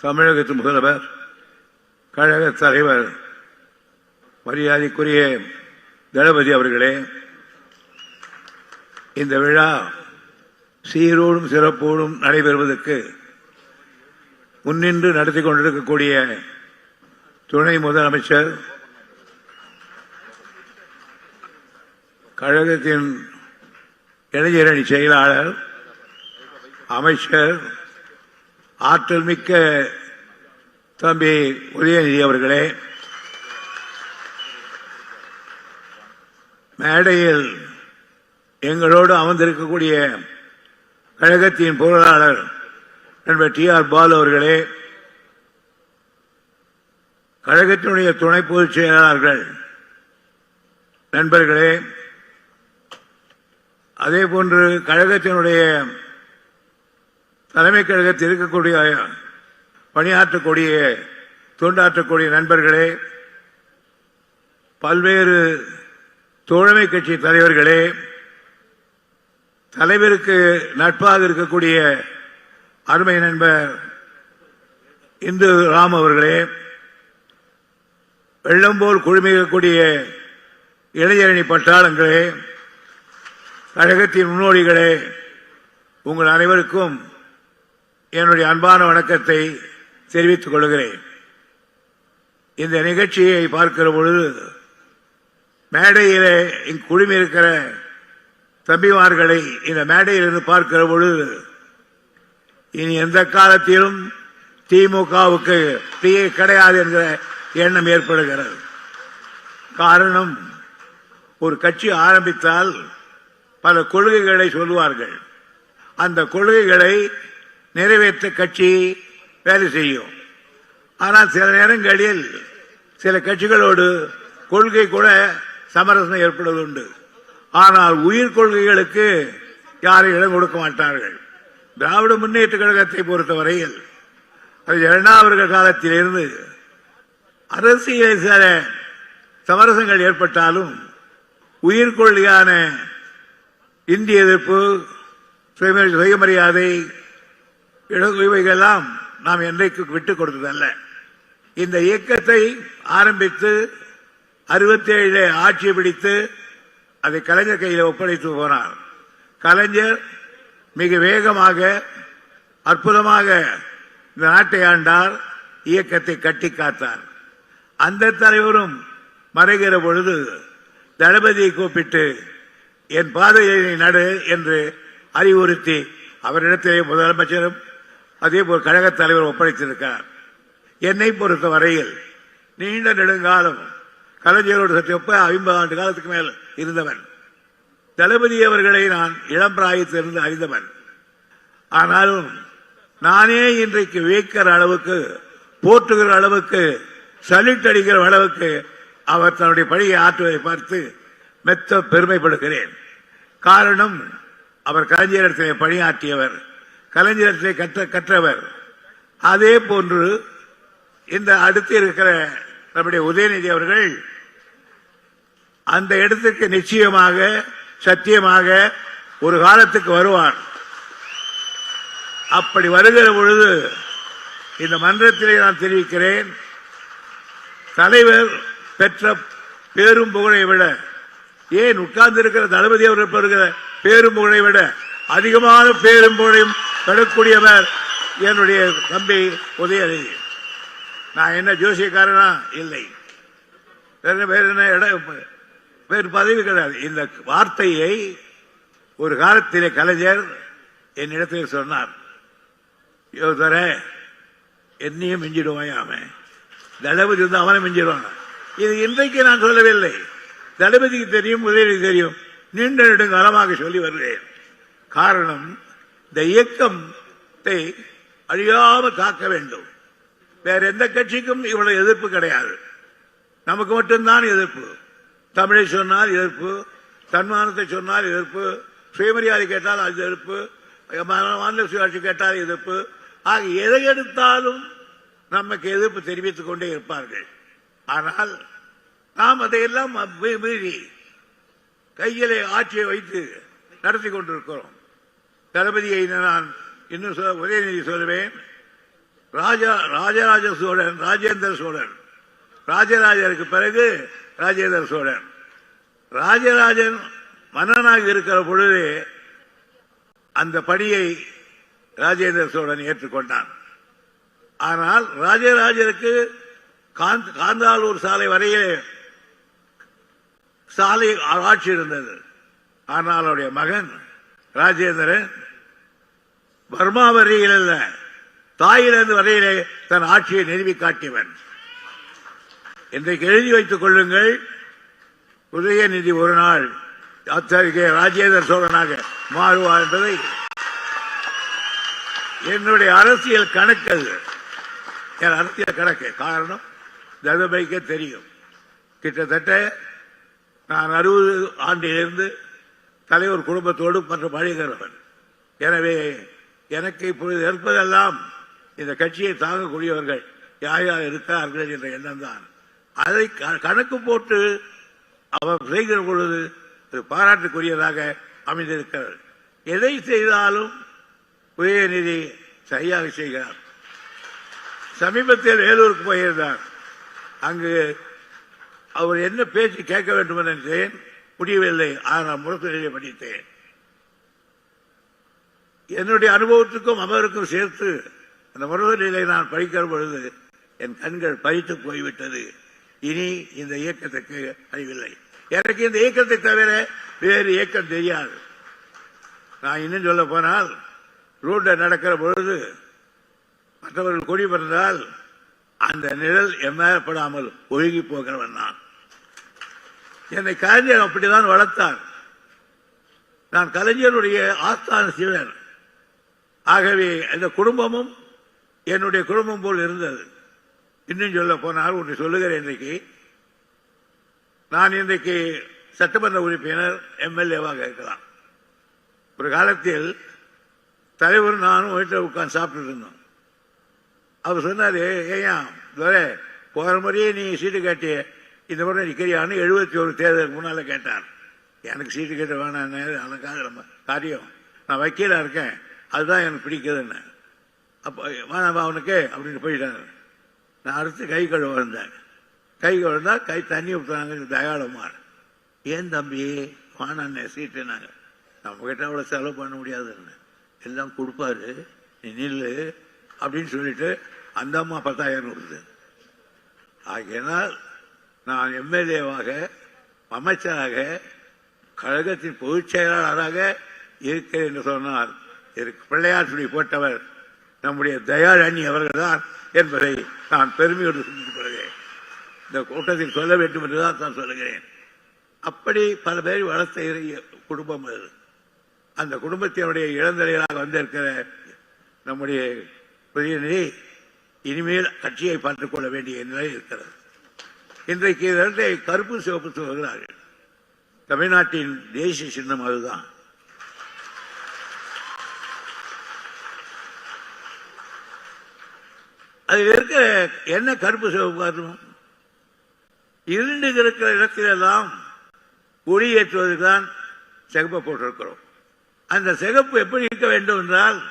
தமிழகத்து முதல்வர் கழக தலைவர் மரியாதைக்குரிய தளபதி அவர்களே இந்த விழா சீரோடும் சிறப்போடும் நடைபெறுவதற்கு முன்னின்று நடத்தி கொண்டிருக்கக்கூடிய துணை முதலமைச்சர் கழகத்தின் இளைஞரணி செயலாளர் அமைச்சர் ஆற்றல் மிக்க தம்பி உதயநிதி அவர்களே மேடையில் எங்களோடு அமர்ந்திருக்கக்கூடிய கழகத்தின் பொருளாளர் நண்பர் டி ஆர் பாலு அவர்களே கழகத்தினுடைய துணை பொதுச் செயலாளர்கள் நண்பர்களே அதே போன்று கழகத்தினுடைய தலைமை கழகத்தில் இருக்கக்கூடிய பணியாற்றக்கூடிய தொண்டாற்றக்கூடிய நண்பர்களே பல்வேறு தோழமை கட்சி தலைவர்களே தலைவருக்கு நட்பாக இருக்கக்கூடிய அருமை நண்பர் இந்து ராம் அவர்களே வெள்ளம்போல் குழுமிக்கக்கூடிய இளைஞரணி பட்டாளங்களே கழகத்தின் முன்னோடிகளே உங்கள் அனைவருக்கும் என்னுடைய அன்பான வணக்கத்தை தெரிவித்துக் கொள்கிறேன். இந்த நிகழ்ச்சியை பார்க்கிற பொழுது மேடையிலே இங்கு குழுமி இருக்கிற தம்பிமார்களை இந்த மேடையிலிருந்து பார்க்கிற பொழுது இனி எந்த காலத்திலும் திமுகவுக்கு தீயே கிடையாது என்கிற எண்ணம் ஏற்படுகிறது. காரணம் ஒரு கட்சி ஆரம்பித்தால் பல கொள்கைகளை சொல்லுவார்கள். அந்த கொள்கைகளை நிறைவேற்ற கட்சி வேலை செய்யும். ஆனால் சில நேரங்களில் சில கட்சிகளோடு கொள்கை கூட சமரசம் ஏற்படுவது உண்டு ஆனால் உயிர் கொள்கைகளுக்கு யாரும் இடம் கொடுக்க மாட்டார்கள். திராவிட முன்னேற்ற கழகத்தை பொறுத்தவரையில் அது இரண்டாவர்கள் காலத்திலிருந்து அரசியல் சில சமரசங்கள் ஏற்பட்டாலும் உயிர்கொள்கையான இந்திய எதிர்ப்பு சுயமரியாதை இவைகளெல்லாம் நாம் என்றைக்கு விட்டுக் கொடுத்ததல்ல. இந்த இயக்கத்தை ஆரம்பித்து அறுபத்தி ஏழு ஆட்சி பிடித்து அதை கலைஞர் கையில் ஒப்படைத்து போனார். கலைஞர் மிக வேகமாக அற்புதமாக இந்த நாட்டை ஆண்டார் இயக்கத்தை கட்டி காத்தார். அந்த தலைவரும் மறைகிற பொழுது தளபதியை கூப்பிட்டு என் பாதையை நடு என்று அறிவுறுத்தி அவரிடத்திலே முதலமைச்சரும் அதே போல் கழகத் தலைவர் ஒப்படைத்திருக்கிறார். என்னை பொறுத்த வரையில் நீண்ட நெடுங்காலம் கலைஞரோடு சற்று ஒப்ப ஐம்பது ஆண்டு காலத்துக்கு மேல் இருந்தவன். தளபதி அவர்களை நான் இளம் பிராயத்திலிருந்து அறிந்தவன். ஆனாலும் நானே இன்றைக்கு வியக்கிற அளவுக்கு போற்றுகிற அளவுக்கு சல்யூட் அடிக்கிற அளவுக்கு அவர் தன்னுடைய பணியை ஆற்றுவதை பார்த்து மெத்த பெருமைப்படுகிறேன். காரணம் அவர் கலைஞரிடத்திலே பணியாற்றியவர் கலைஞரத்தை கற்ற கற்றவர். அதே போன்று இந்த அடுத்து இருக்கிற நம்முடைய உதயநிதி அவர்கள் அந்த இடத்துக்கு நிச்சயமாக சத்தியமாக ஒரு காலத்துக்கு வருவார். அப்படி வருகிற பொழுது இந்த மன்றத்திலே நான் தெரிவிக்கிறேன் தலைவர் பெற்ற பேரும் புகழை விட ஏன் உட்கார்ந்து இருக்கிற தளபதி அவர்கள் பெறுகிற பேரும் புகழை விட அதிகமான பேரும் புகழையும் தடுக்கக்கூடியவர் என்னுடைய தம்பி உதயநிதி. நான் என்ன ஜோசியக்காரனா? இல்லை. வேற என்ன இடம் வேறு பதவி கிடையாது. இந்த வார்த்தையை ஒரு காலத்திலே கலைஞர் என்னிடத்தில் சொன்னார். யோதர என்னையும் மிஞ்சிடுவாயாம தளபதி வந்து அவனை மிஞ்சிடுவான். இது இன்றைக்கு நான் சொல்லவில்லை. தளபதிக்கு தெரியும் உதயநிதி தெரியும். நீண்ட நெடுங்காலமாக சொல்லி வருகிறேன். காரணம் இந்த இயக்கத்தை அழியாமல் காக்க வேண்டும். வேற எந்த கட்சிக்கும் இவ்வளவு எதிர்ப்பு கிடையாது. நமக்கு மட்டும்தான் எதிர்ப்பு. தமிழை சொன்னால் எதிர்ப்பு தன்மானத்தை சொன்னால் எதிர்ப்பு சுயமரியாதை கேட்டால் அது எதிர்ப்பு மாநில சுயாட்சி கேட்டால் எதிர்ப்பு. ஆக எதை எடுத்தாலும் நமக்கு எதிர்ப்பு தெரிவித்துக் கொண்டே இருப்பார்கள். ஆனால் நாம் அதையெல்லாம் மீறி கையிலே ஆட்சியை வைத்து நடத்தி கொண்டிருக்கிறோம். தளபதியை நான் இன்னும் உதயநிதி சொல்லுவேன். ராஜா ராஜராஜ சோழன் ராஜேந்திர சோழன். ராஜராஜருக்கு பிறகு ராஜேந்திர சோழன். ராஜராஜன் மன்னனாக இருக்கிற பொழுது அந்த பணியை ராஜேந்திர சோழன் ஏற்றுக்கொண்டான். ஆனால் ராஜராஜருக்கு காந்த்- காந்தாலூர் சாலை வரையே சாலை ஆட்சி இருந்தது. ஆனால் அவருடைய மகன் ராஜேந்திரன் பர்மா வரையில் அல்ல தாயிலிருந்து வரையிலே தன் ஆட்சியை நிறுவி காட்டியவன். இன்றைக்கு எழுதி வைத்துக் கொள்ளுங்கள் உதயநிதி ஒரு நாள் அத்தகைய ராஜேந்திர சோழனாக மாறுவார் என்பதை. என்னுடைய அரசியல் கணக்கு அது. என் அரசியல் கணக்கு. காரணம் ததபைக்கே தெரியும். கிட்டத்தட்ட நான் அறுபது ஆண்டிலிருந்து தலைவர் குடும்பத்தோடு மற்றும் பழகிறவன் எனவே எனக்கு இப்பொழுது இருப்பதெல்லாம் இந்த கட்சியை தாங்கக்கூடியவர்கள் யார் யார் இருக்கிறார்கள் என்ற எண்ணம் தான். அதை க- கணக்கு போட்டு அவர் செய்கிற பொழுது பாராட்டுக்குரியதாக அமைந்திருக்கிறது. எதை செய்தாலும் உதயநிதி சரியாக செய்கிறார். சமீபத்தில் வேலூருக்கு போயிருந்தார். அங்கு அவர் என்ன பேச்சு கேட்க வேண்டும் என்று நினைத்தேன். முடியவில்லை. ஆனால் முரசொலியை படித்தேன். என்னுடைய அனுபவத்துக்கும் அவருக்கும் சேர்த்து அந்த முரசொலியை நான் படிக்கிற பொழுது என் கண்கள் பறித்து போய்விட்டது. இனி இந்த இயக்கத்துக்கு அறிவில்லை எனக்கு இந்த இயக்கத்தை தவிர வேறு இயக்கம் தெரியாது. நான் இன்னும் சொல்ல போனால் ரோட்ல நடக்கிற பொழுது மற்றவர்கள் கொடி பிறந்தால் அந்த நிழல் எம்மப்படாமல் ஒழுகி போகிறவன் நான். என்னை கலைஞர் அப்படிதான் வளர்த்தார். நான் கலைஞருடைய ஆஸ்தான சிவன் ஆகவே அந்த குடும்பமும் என்னுடைய குடும்பம் போல் இருந்தது. இன்னும் சொல்ல போனால் ஒன்று சொல்லுகிறேன் இன்றைக்கு. நான் இன்றைக்கு சட்டமன்ற உறுப்பினர் எம்எல்ஏவாக இருக்கலாம். ஒரு காலத்தில் தலைவர் நானும் வீட்டில் உட்கார்ந்து சாப்பிட்டு இருந்தோம். அவர் சொன்னாரு ஏன் துரை போகிற முறையே நீ சீட்டு காட்டிய. இந்த முறை நிற்கிறியான்னு எழுபத்தி ஒரு தேர்தலுக்கு முன்னால கேட்டார். எனக்கு சீட்டு கேட்ட வேணாம் அதுக்காக நம்ம காரியம். நான் வக்கீலா இருக்கேன். அதுதான் எனக்கு பிடிக்குதுன்னு. அப்போ வேணாம் அவனுக்கு அப்படின்னு போயிட்டாங்க நான் அடுத்து கை கழுவ வந்தேன். கை கழுவா கை தண்ணி ஊற்றுறாங்க தயாளமார் ஏன் தம்பி? வாணாண்ணே சீட்டுனாங்க நம்ம கிட்ட அவ்வளோ செலவு பண்ண முடியாதுன்னு. எல்லாம் கொடுப்பாரு. நீ நில்லு அப்படின்னு சொல்லிட்டு அந்த அம்மா பத்தாயிரம் கொடுத்து ஆகியனால் நான் எம்எல்ஏவாக அமைச்சராக கழகத்தின் பொதுச் செயலாளராக இருக்கிறேன் என்று சொன்னால் பிள்ளையார் சொல்லி போட்டவர் நம்முடைய தயாளணி அவர்கள்தான் என்பதை நான் பெருமையோடு சிந்தித்துக் கொள்கிறேன். இந்த கூட்டத்தில் சொல்ல வேண்டும் என்றுதான் நான் சொல்லுகிறேன். அப்படி பல பேர் வளர்த்த குடும்பம் அது. அந்த குடும்பத்தினுடைய இளந்தலைகளாக வந்திருக்கிற நம்முடைய பிரதிநிதி இனிமேல் கட்சியை பார்த்துக் கொள்ள வேண்டிய நிலை இருக்கிறது. இன்றைக்கு இரண்டை கருப்பு சிவப்பு சொல்கிறார்கள் தமிழ்நாட்டின் தேசிய சின்னம் அதுதான். அதில் இருக்கிற என்ன கருப்பு சிவப்பு காரணம்? இருண்டு இருக்கிற இடத்திலெல்லாம் ஒளி ஏற்றுவதற்கு தான் சிகப்பை போட்டிருக்கிறோம். அந்த சிகப்பு எப்படி இருக்க வேண்டும் என்றால்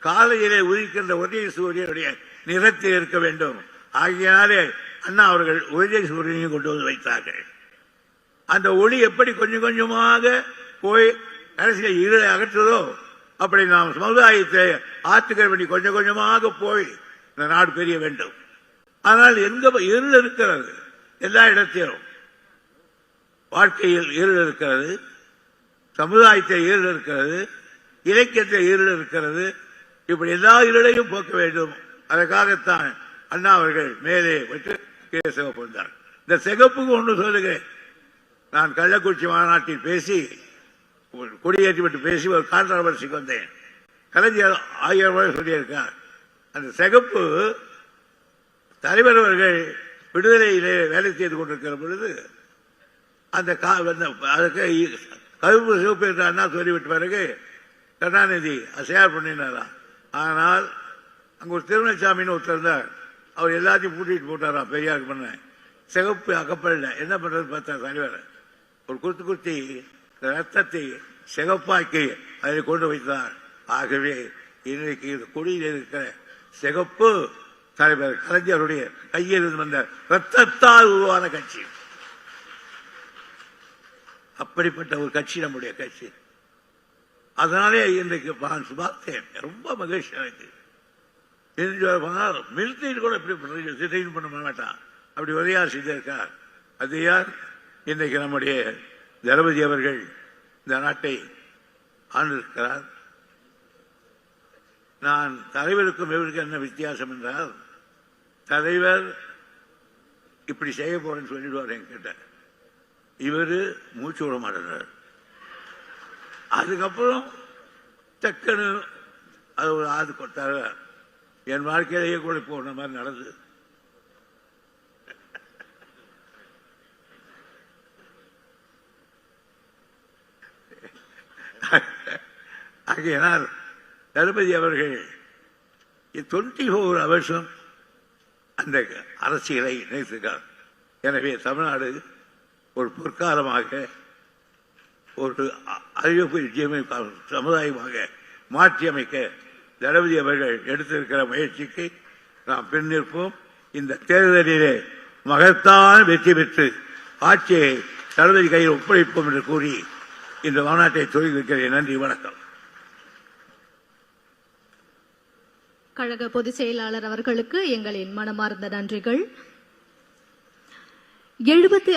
காலையிலே உதிக்கின்ற உதய சூரியனுடைய நிறத்தில் இருக்க வேண்டும். ஆகையினாலே அண்ணா அவர்கள் உதய சூரியனையும் கொண்டு வந்து வைத்தார்கள். அந்த ஒளி எப்படி கொஞ்சம் கொஞ்சமாக போய் கடைசியில் இருளை அகற்றுதோ அப்படி நாம் சமுதாயத்தை ஆற்றுகிற வேண்டி கொஞ்சம் கொஞ்சமாக போய் இந்த நாடு பெரிய வேண்டும். ஆனால் எங்க இருள் இருக்கிறது? எல்லா இடத்திலும். வாழ்க்கையில் இருள் இருக்கிறது சமுதாயத்தில் இருள் இருக்கிறது இலக்கியத்தில் இருள் இருக்கிறது. இப்படி எல்லா இருளையும் போக்க வேண்டும். அதற்காகத்தான் அண்ணா அவர்கள் மேலே விட்டு கீழே சிவப்பு வந்தார். இந்த சிகப்புக்கு ஒன்று சொல்லுகிறேன் நான் கள்ளக்குறிச்சி மாநாட்டில் பேசி ஒரு கொடியேற்றி விட்டு பேசி ஒரு கான்ட்ரவர்சிக்கு வந்தேன். கலைஞர் ஆயிரம் ரூபாய் சொல்லியிருக்கார். அந்த சிகப்பு தலைவர் அவர்கள் விடுதலையிலே வேலை செய்து கொண்டிருக்கிற பொழுது அந்த கா- அதுக்கு கருப்பு சிவப்பு என்று அண்ணா சொல்லிவிட்ட பிறகு கருணாநிதி அசையார் பண்ணினாராம். ஆனால் அங்கே ஒரு திருமணசாமின்னு ஒருத்தர் இருந்தார். அவர் எல்லாத்தையும் பூட்டிட்டு போட்டாராம் பெரியாருக்கு பண்ண சிகப்பு அகப்படல என்ன பண்றது பார்த்தா தலைவர்? ஒரு குத்து குத்தி ரத்தத்தை சிகப்பாக்கி அதில் கொண்டு வைத்தார். ஆகவே இன்றைக்கு இந்த கொடியில் இருக்கிற சிகப்பு தலைவர் கலைஞருடைய கையில் இருந்து வந்த ரத்தத்தால் உருவான கட்சி. அப்படிப்பட்ட ஒரு கட்சி நம்முடைய கட்சி. அதனாலே இன்றைக்கு நான் பார்த்தேன் ரொம்ப மகிழ்ச்சி எனக்கு. மிலிட்டரி கூட இப்படி ரிட்டைன் பண்ண மாட்டான். அப்படி உதயா செய்திருக்கார் அது யார்? இன்றைக்கு நம்முடைய தளபதி அவர்கள் இந்த நாட்டை ஆண்டிருக்கிறார். நான் தலைவருக்கும் இவருக்கும் என்ன வித்தியாசம் என்றால் தலைவர் இப்படி செய்ய போறேன்னு சொல்லிடுவார் என்கிட்ட. இவர் மூச்சு விட மாட்டார் அதுக்கப்புறம் டக்குன்னு அது ஒரு ஆறு கொடுத்தாரு. என் வாழ்க்கையிலேயே கூட போன மாதிரி நடந்தது. ஆகையினால் தளபதி அவர்கள் தொண்டி ஃபோர் அவசியம் அந்த அரசியலை நினைத்திருக்கார் எனவே தமிழ்நாடு ஒரு பொற்காலமாக ஒரு அறிவிப்பு சமுதாயமாக மாற்றி அமைக்க தளபதி அவர்கள் எடுத்திருக்கிற முயற்சிக்கு நாம் பின்னிற்போம் இந்த தேர்தலிலே மகத்தான வெற்றி பெற்று ஆட்சியை தளபதி கையில் ஒப்படைப்போம் என்று கூறி இந்த மாநாட்டை தொடங்கியிருக்கிறேன் நன்றி வணக்கம். கழக பொதுச் செயலாளர் அவர்களுக்கு எங்களின் மனமார்ந்த நன்றிகள். எழுபத்தி